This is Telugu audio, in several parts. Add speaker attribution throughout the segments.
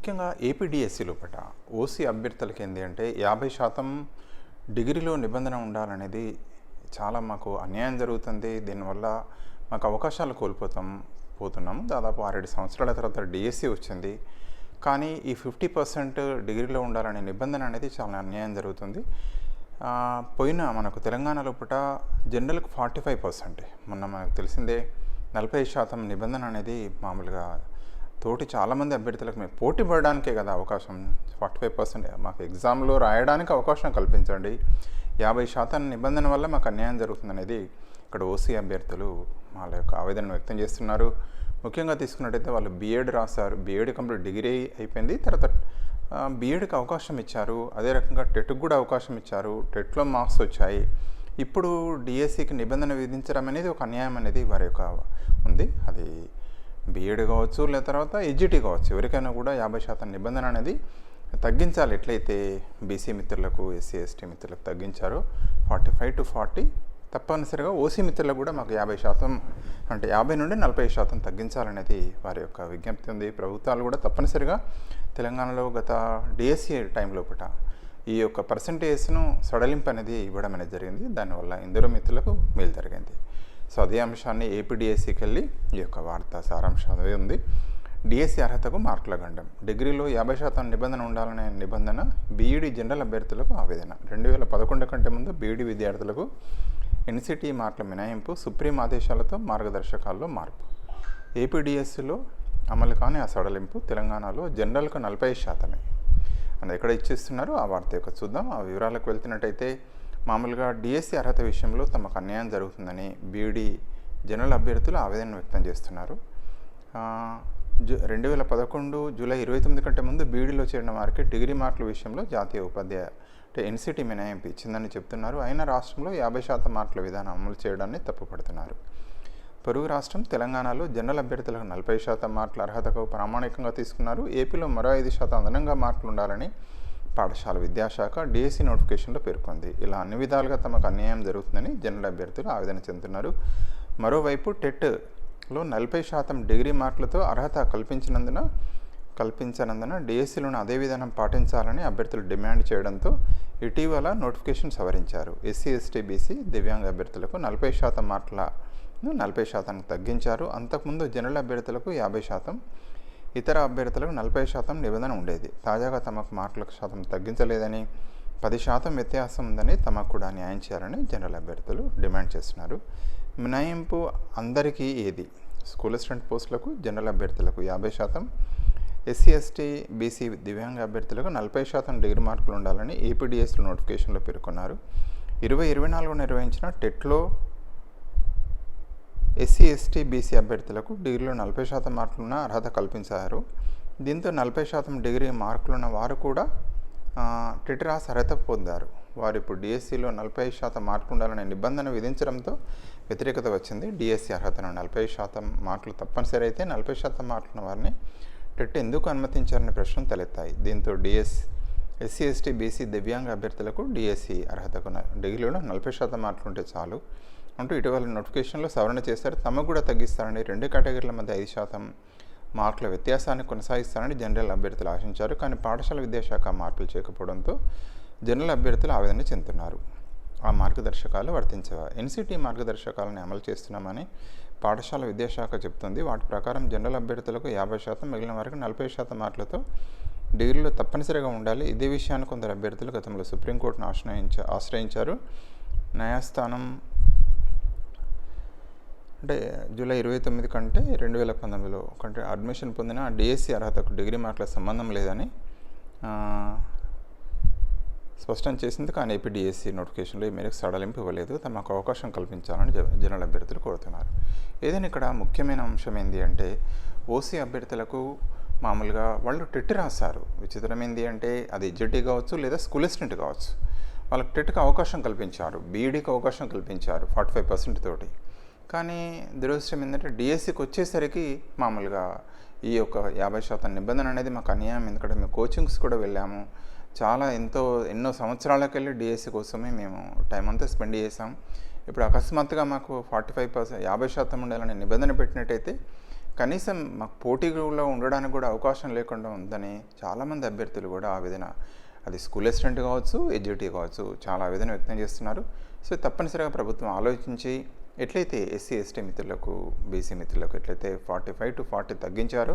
Speaker 1: ముఖ్యంగా ఏపీడిఎస్సి లోపల ఓసీ అభ్యర్థులకి ఏంటి అంటే యాభై శాతం డిగ్రీలో నిబంధన ఉండాలనేది చాలా మాకు అన్యాయం జరుగుతుంది. దీనివల్ల మాకు అవకాశాలు కోల్పోతాం పోతున్నాం. దాదాపు ఆరేడు సంవత్సరాల తర్వాత డిఎస్సి వచ్చింది. కానీ ఈ ఫిఫ్టీ పర్సెంట్ డిగ్రీలో ఉండాలనే నిబంధన అనేది చాలా అన్యాయం జరుగుతుంది. పోయిన మనకు తెలంగాణ లోపల జనరల్కి ఫార్టీ ఫైవ్ పర్సెంట్. మొన్న మనకు తెలిసిందే నలభై శాతం నిబంధన అనేది మామూలుగా తోటి చాలామంది అభ్యర్థులకు మేము పోటీ పడడానికే కదా అవకాశం. ఫార్టీ ఫైవ్ పర్సెంట్ మాకు ఎగ్జామ్లో రాయడానికి అవకాశం కల్పించండి. యాభై శాతం నిబంధన వల్ల మాకు అన్యాయం జరుగుతుందనేది ఇక్కడ ఓసీ అభ్యర్థులు వాళ్ళ యొక్క ఆవేదన వ్యక్తం చేస్తున్నారు. ముఖ్యంగా తీసుకున్నట్టయితే వాళ్ళు బీఎడ్ రాశారు. బీఎడ్ కంప్లీట్ డిగ్రీ అయిపోయింది. తర్వాత బీఎడ్కి అవకాశం ఇచ్చారు. అదే రకంగా టెట్కి కూడా అవకాశం ఇచ్చారు. టెట్లో మార్క్స్ వచ్చాయి. ఇప్పుడు డిఎస్సికి నిబంధన విధించడం అనేది ఒక అన్యాయం అనేది వారి యొక్క ఉంది. అది బీఎడ్ కావచ్చు లేదా తర్వాత ఎడ్జిటీ కావచ్చు ఎవరికైనా కూడా యాభై శాతం నిబంధన అనేది తగ్గించాలి. ఎట్లయితే బీసీ మిత్రులకు ఎస్సీ ఎస్టీ మిత్రులకు తగ్గించారో ఫార్టీ ఫైవ్ టు ఫార్టీ తప్పనిసరిగా ఓసీ మిత్రులకు కూడా మాకు యాభై శాతం అంటే యాభై నుండి నలభై శాతం తగ్గించాలనేది వారి యొక్క విజ్ఞప్తి ఉంది. ప్రభుత్వాలు కూడా తప్పనిసరిగా తెలంగాణలో గత డిఎస్సీ టైం లోపల ఈ యొక్క పర్సంటేజ్ను సడలింపు అనేది ఇవ్వడం అనేది జరిగింది. దానివల్ల ఇందరూ మిత్రులకు మేలు జరిగింది. సో అదే అంశాన్ని ఏపీడిఎస్సికి వెళ్ళి ఈ యొక్క వార్త సారాంశం అదే ఉంది. డిఎస్సి అర్హతకు మార్కుల గండం. డిగ్రీలో యాభై శాతం నిబంధన ఉండాలనే నిబంధన బీఈడి జనరల్ అభ్యర్థులకు ఆవేదన. రెండు వేల పదకొండు కంటే ముందు బీఈడి విద్యార్థులకు ఎన్సిటీ మార్కుల మినహాయింపు సుప్రీం ఆదేశాలతో మార్గదర్శకాల్లో మార్పు. ఏపీడిఎస్సిలో అమలు కాని ఆ సడలింపు తెలంగాణలో జనరల్కు నలభై శాతమే. అని ఎక్కడ ఇచ్చేస్తున్నారో? ఆ వార్త యొక్క చూద్దాం. ఆ వివరాలకు వెళ్తున్నట్టయితే మామూలుగా డిఎస్సి అర్హత విషయంలో తమకు అన్యాయం జరుగుతుందని బీడీ జనరల్ అభ్యర్థులు ఆవేదన వ్యక్తం చేస్తున్నారు. ఆ, జు రెండు వేల పదకొండు జూలై ఇరవై తొమ్మిది కంటే ముందు బీడీలో చేరిన వారికి డిగ్రీ మార్కుల విషయంలో జాతీయ ఉపాధ్యాయ అంటే ఎన్సిటీ మినహాయింపు ఇచ్చిందని చెప్తున్నారు. అయినా రాష్ట్రంలో యాభై శాతం మార్కుల విధానం అమలు చేయడాన్ని తప్పుపడుతున్నారు. పొరుగు రాష్ట్రం తెలంగాణలో జనరల్ అభ్యర్థులకు నలభై శాతం మార్కుల అర్హతకు ప్రామాణికంగా తీసుకున్నారు. ఏపీలో మరో ఐదు శాతం అదనంగా మార్కులు ఉండాలని పాఠశాల విద్యాశాఖ డిఎస్సి నోటిఫికేషన్లో పేర్కొంది. ఇలా అన్ని విధాలుగా తమకు అన్యాయం జరుగుతుందని జనరల్ అభ్యర్థులు ఆవేదన చెందుతున్నారు. మరోవైపు టెట్లో నలభై శాతం డిగ్రీ మార్కులతో అర్హత కల్పించినందున కల్పించనందున డిఎస్సీలను అదే విధానం పాటించాలని అభ్యర్థులు డిమాండ్ చేయడంతో ఇటీవల నోటిఫికేషన్ సవరించారు. ఎస్సీ ఎస్టీ బీసీ దివ్యాంగ అభ్యర్థులకు నలభై శాతం మార్కులను నలభై శాతానికి తగ్గించారు. అంతకుముందు జనరల్ అభ్యర్థులకు యాభై శాతం ఇతర అభ్యర్థులకు నలభై శాతం నిబంధన ఉండేది. తాజాగా తమకు మార్కుల శాతం తగ్గించలేదని పది శాతం వ్యత్యాసం ఉందని తమకు కూడా న్యాయం చేయాలని జనరల్ అభ్యర్థులు డిమాండ్ చేస్తున్నారు. మినహాయింపు అందరికీ ఏది? స్కూల్ అసిస్టెంట్ పోస్టులకు జనరల్ అభ్యర్థులకు యాభై శాతం ఎస్సీ ఎస్టీ బీసీ దివ్యాంగ అభ్యర్థులకు నలభై శాతం డిగ్రీ మార్కులు ఉండాలని ఏపీడిఎస్లో నోటిఫికేషన్లో పేర్కొన్నారు. ఇరవై ఇరవై నాలుగు నిర్వహించిన టెట్లో ఎస్సీ ఎస్టీ బీసీ అభ్యర్థులకు డిగ్రీలో నలభై శాతం మార్కులున్న అర్హత కల్పించారు. దీంతో నలభై శాతం డిగ్రీ మార్కులున్న వారు కూడా ఆ, రాసి అర్హత పొందారు. వారు ఇప్పుడు డిఎస్సిలో నలభై శాతం మార్కులు ఉండాలనే నిబంధన విధించడంతో వ్యతిరేకత వచ్చింది. డిఎస్సి అర్హతను నలభై శాతం మార్కులు తప్పనిసరి అయితే నలభై శాతం మార్కులున్న వారిని టెట్ ఎందుకు అనుమతించారనే ప్రశ్నలు తలెత్తాయి. దీంతో డిఎస్ ఎస్సీ ఎస్టీ బీసీ దివ్యాంగ అభ్యర్థులకు డిఎస్సి అర్హతకు డిగ్రీలో నలభై శాతం మార్కులు ఉంటే చాలు. అంటూ ఇటీవల నోటిఫికేషన్లో సవరణ చేశారు. తమకు కూడా తగ్గిస్తారని రెండు కేటగిరీల మధ్య ఐదు శాతం మార్కుల వ్యత్యాసాన్ని కొనసాగిస్తారని జనరల్ అభ్యర్థులు ఆశించారు. కానీ పాఠశాల విద్యాశాఖ మార్పులు చేయకపోవడంతో జనరల్ అభ్యర్థులు ఆవేదన చెందుతున్నారు. ఆ మార్గదర్శకాలు వర్తించవా ఎన్సిటి మార్గదర్శకాలను అమలు చేస్తున్నామని పాఠశాల విద్యాశాఖ చెబుతుంది. వాటి ప్రకారం జనరల్ అభ్యర్థులకు యాభై శాతం మిగిలిన వారికి నలభై శాతం మార్కులతో డిగ్రీలో తప్పనిసరిగా ఉండాలి. ఇదే విషయాన్ని కొందరు అభ్యర్థులు గతంలో సుప్రీంకోర్టును ఆశ్రయించ ఆశ్రయించారు. న్యాయస్థానం అంటే జూలై ఇరవై తొమ్మిది కంటే రెండు వేల పంతొమ్మిదిలో కంటే అడ్మిషన్ పొందిన డిఎస్సి అర్హతకు డిగ్రీ మార్కుల సంబంధం లేదని స్పష్టం చేసింది. కానీ ఏపీ డిఎస్సి నోటిఫికేషన్లో ఈ మేరకు సడలింపు ఇవ్వలేదు. తమకు అవకాశం కల్పించాలని జనరల్ అభ్యర్థులు కోరుతున్నారు. ఏదైనా ఇక్కడ ముఖ్యమైన అంశం ఏంటి అంటే ఓసీ అభ్యర్థులకు మామూలుగా వాళ్ళు టెట్ రాశారు. విచిత్రం ఏంటి అంటే అది జడ్డీ కావచ్చు లేదా స్కూల్ అసిస్టెంట్ కావచ్చు. వాళ్ళకి టెట్కి అవకాశం కల్పించారు. బీఈడీకి అవకాశం కల్పించారు ఫార్టీ ఫైవ్ పర్సెంట్ తోటి. కానీ దురదృష్టం ఏంటంటే డిఎస్సికి వచ్చేసరికి మామూలుగా ఈ యొక్క యాభై శాతం నిబంధన అనేది మాకు అన్యాయం. ఎందుకంటే మేము కోచింగ్స్ కూడా వెళ్ళాము. చాలా ఎంతో ఎన్నో సంవత్సరాలకు వెళ్ళి డిఎస్సి కోసమే మేము టైం అంతా స్పెండ్ చేసాం ఇప్పుడు అకస్మాత్తుగా మాకు ఫార్టీ ఫైవ్ పర్సెంట్ యాభై శాతం ఉండాలని నిబంధన పెట్టినట్టయితే కనీసం మాకు పోటీలో ఉండడానికి కూడా అవకాశం లేకుండా ఉందని చాలామంది అభ్యర్థులు కూడా ఆవేదన అది స్కూల్ అసిస్టెంట్ కావచ్చు ఎడ్యుటీ కావచ్చు చాలా ఆవేదన వ్యక్తం చేస్తున్నారు. సో తప్పనిసరిగా ప్రభుత్వం ఆలోచించి ఎట్లయితే ఎస్సీ ఎస్టీ మిత్రులకు బీసీ మిత్రులకు ఎట్లయితే ఫార్టీ ఫైవ్ టు ఫార్టీ తగ్గించారో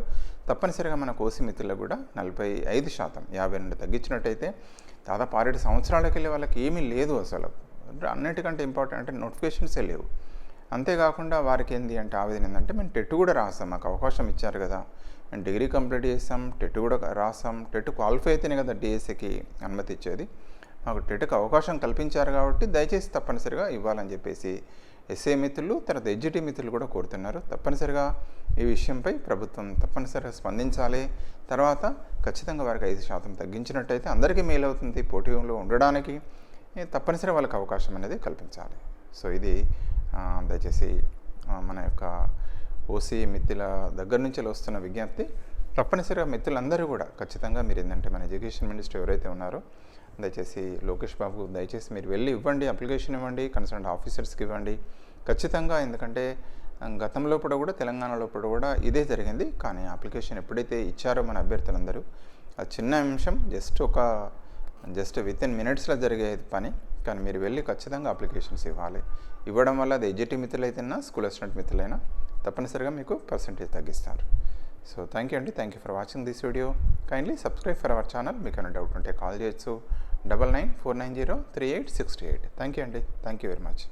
Speaker 1: తప్పనిసరిగా మన కోసి మిత్రులకు కూడా నలభై ఐదు శాతం యాభై రెండు తగ్గించినట్టయితే దాదాపు ఆరేడు సంవత్సరాలకు వెళ్ళే వాళ్ళకి ఏమీ లేదు అసలు. అన్నిటికంటే ఇంపార్టెంట్ అంటే నోటిఫికేషన్సే లేవు. అంతేకాకుండా వారికి ఏంది అంటే ఆవేదన ఏంటంటే మేము టెట్ కూడా రాస్తాం మాకు అవకాశం ఇచ్చారు కదా. మేము డిగ్రీ కంప్లీట్ చేస్తాం టెట్ కూడా రాస్తాం టెట్ క్వాలిఫై అయితేనే కదా డిఎస్సికి అనుమతి ఇచ్చేది. మాకు టెట్కి అవకాశం కల్పించారు కాబట్టి దయచేసి తప్పనిసరిగా ఇవ్వాలని చెప్పేసి ఎస్ఏ మిత్రులు తర్వాత ఎడ్జిటి మిత్రులు కూడా కోరుతున్నారు. తప్పనిసరిగా ఈ విషయంపై ప్రభుత్వం తప్పనిసరిగా స్పందించాలి. తర్వాత ఖచ్చితంగా వారికి ఐదు శాతం తగ్గించినట్టయితే అందరికీ మేలు అవుతుంది పోటీలో ఉండడానికి. తప్పనిసరి వాళ్ళకి అవకాశం అనేది కల్పించాలి. సో ఇది దయచేసి మన యొక్క ఓసీ మిత్రుల దగ్గర నుంచి వస్తున్న విజ్ఞప్తి. తప్పనిసరిగా మిత్రులందరూ కూడా ఖచ్చితంగా మీరు ఏంటంటే మన ఎడ్యుకేషన్ మినిస్టర్ ఎవరైతే ఉన్నారో దయచేసి లోకేష్ బాబు దయచేసి మీరు వెళ్ళి ఇవ్వండి అప్లికేషన్ ఇవ్వండి కన్సర్న్ ఆఫీసర్స్కి ఇవ్వండి. ఖచ్చితంగా ఎందుకంటే గతంలో కూడా కూడా తెలంగాణలో కూడా కూడా ఇదే జరిగింది. కానీ అప్లికేషన్ ఎప్పుడైతే ఇచ్చారో మన అభ్యర్థులందరూ ఆ చిన్న అంశం జస్ట్ ఒక జస్ట్ విత్ ఇన్ మినిట్స్లో జరిగే పని. కానీ మీరు వెళ్ళి ఖచ్చితంగా అప్లికేషన్స్ ఇవ్వాలి. ఇవ్వడం వల్ల అది ఎడ్జిటీ మిత్రులైతేనా స్కూల్ అసిస్టెంట్ మిత్రులైనా తప్పనిసరిగా మీకు పర్సంటేజ్ తగ్గిస్తారు. సో థ్యాంక్ యూ అండి thank you for watching this video kindly subscribe for our channel మీకు ఏమైనా డౌట్ ఉంటే కాల్ చేయొచ్చు double nine four nine zero three eight sixty eight thank you అండి థ్యాంక్ యూ వెరీ మచ్